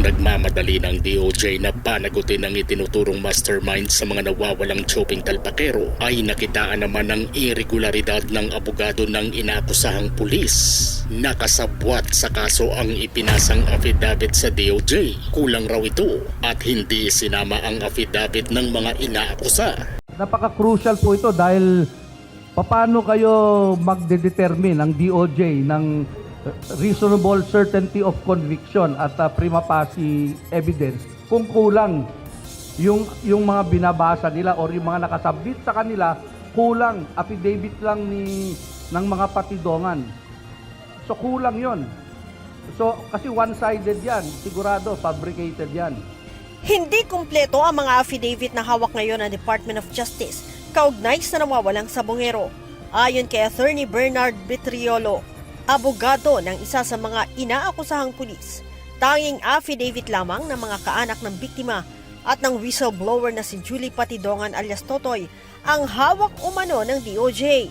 Habang nagmamadali ng DOJ na panagutin ang itinuturong mastermind sa mga nawawalang chopping talpakero ay nakitaan naman ng irregularidad ng abogado ng inakusahang pulis. Nakasabwat sa kaso ang ipinasang affidavit sa DOJ. Kulang raw ito at hindi sinama ang affidavit ng mga inaakusa. Napaka-crucial po ito dahil paano kayo magde-determine ang DOJ ng reasonable certainty of conviction at uh, prima facie evidence kung kulang yung yung mga binabasa nila or yung mga nakasubmit sa kanila kulang affidavit lang ni ng mga patidongan. So kulang 'yon. So kasi one-sided 'yan, sigurado fabricated 'yan. Hindi kumpleto ang mga affidavit na hawak ngayon ng Department of Justice kaugnay sa nawawalang sabongero. Ayon kay Attorney Bernard Vitriolo, abogado ng isa sa mga inaakusahang pulis, tanging affidavit lamang ng mga kaanak ng biktima at ng whistleblower na si Julie Patidongan alias Totoy ang hawak umano ng DOJ.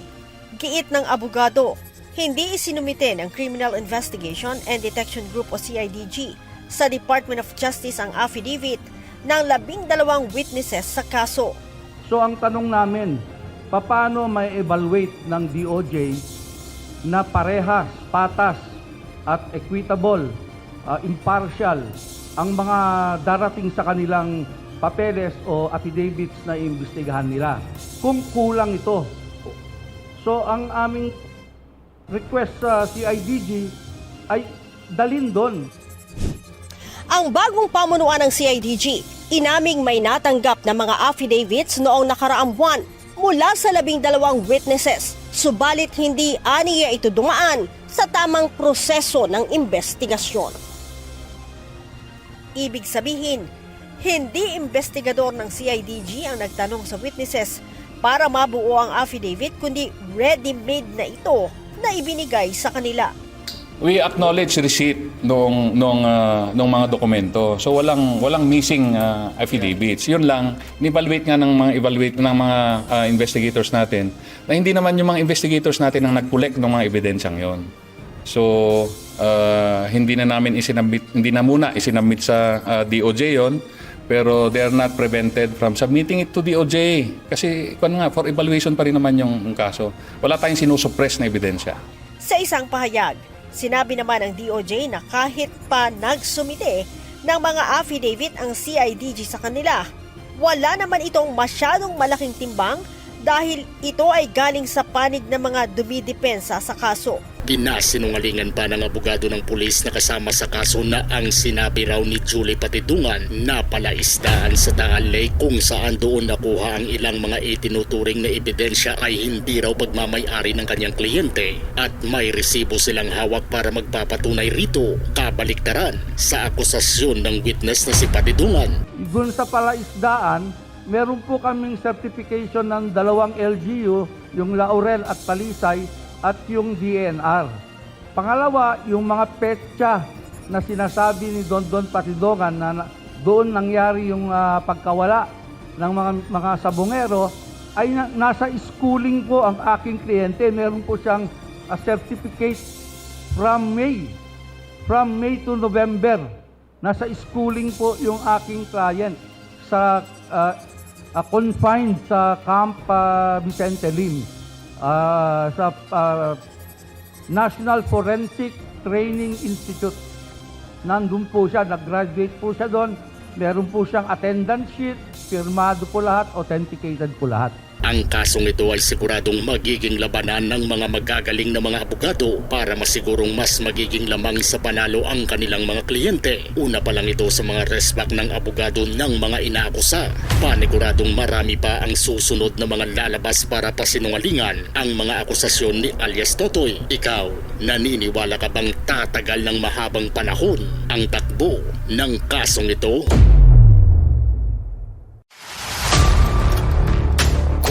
Giit ng abogado, hindi isinumite ng Criminal Investigation and Detection Group o CIDG sa Department of Justice ang affidavit ng labing dalawang witnesses sa kaso. So ang tanong namin, paano may evaluate ng DOJ na parehas, patas at equitable, uh, impartial ang mga darating sa kanilang papeles o affidavits na imbestigahan nila. Kung kulang ito. So ang aming request sa CIDG ay dalin doon. Ang bagong pamunuan ng CIDG, inaming may natanggap na mga affidavits noong nakaraang buwan mula sa labing dalawang witnesses, subalit hindi aniya ito dumaan sa tamang proseso ng investigasyon. Ibig sabihin, hindi investigador ng CIDG ang nagtanong sa witnesses para mabuo ang affidavit kundi ready-made na ito na ibinigay sa kanila. We acknowledge receipt nung nung ah, nung mga dokumento. So walang walang missing ah, affidavits. Yun lang, ni-evaluate nga ng mga evaluate ng mga ah, investigators natin na hindi naman yung mga investigators natin ang nag-collect ng mga ebidensyang yon. So ah, hindi na namin isinabit hindi na muna isinabit sa ah, DOJ yon pero they are not prevented from submitting it to DOJ kasi kung nga for evaluation pa rin naman yung kaso. Wala tayong sinusuppress na ebidensya. Sa isang pahayag, sinabi naman ng DOJ na kahit pa nagsumite ng mga affidavit ang CIDG sa kanila, wala naman itong masyadong malaking timbang dahil ito ay galing sa panig ng mga dumidepensa sa kaso. Pinasinungalingan pa ng abogado ng pulis na kasama sa kaso na ang sinabi raw ni Julie Patidungan na palaisdaan sa Taal Lake kung saan doon nakuha ang ilang mga itinuturing na ebidensya ay hindi raw pagmamayari ng kanyang kliyente at may resibo silang hawak para magpapatunay rito kabaliktaran sa akusasyon ng witness na si Patidungan. Doon sa palaisdaan, meron po kaming certification ng dalawang LGU, yung Laurel at Talisay, at yung DNR. Pangalawa, yung mga petsa na sinasabi ni Don Don Patidongan na doon nangyari yung ah, pagkawala ng mga mga sabongero ay na- nasa schooling po ang aking kliyente. Meron po siyang ah, certificate from May from May to November. Nasa schooling po yung aking client sa uh, uh, confined sa Camp uh, Vicente Lim. Uh, sa uh, National Forensic Training Institute. Nandun po siya, nag-graduate po siya doon. Meron po siyang attendance sheet, firmado po lahat, authenticated po lahat. Ang kasong ito ay siguradong magiging labanan ng mga magagaling na mga abogado para masigurong mas magiging lamang sa panalo ang kanilang mga kliyente. Una pa lang ito sa mga resback ng abogado ng mga inaakusa. Paniguradong marami pa ang susunod na mga lalabas para pasinungalingan ang mga akusasyon ni alias Totoy. Ikaw, naniniwala ka bang tatagal ng mahabang panahon ang takbo ng kasong ito?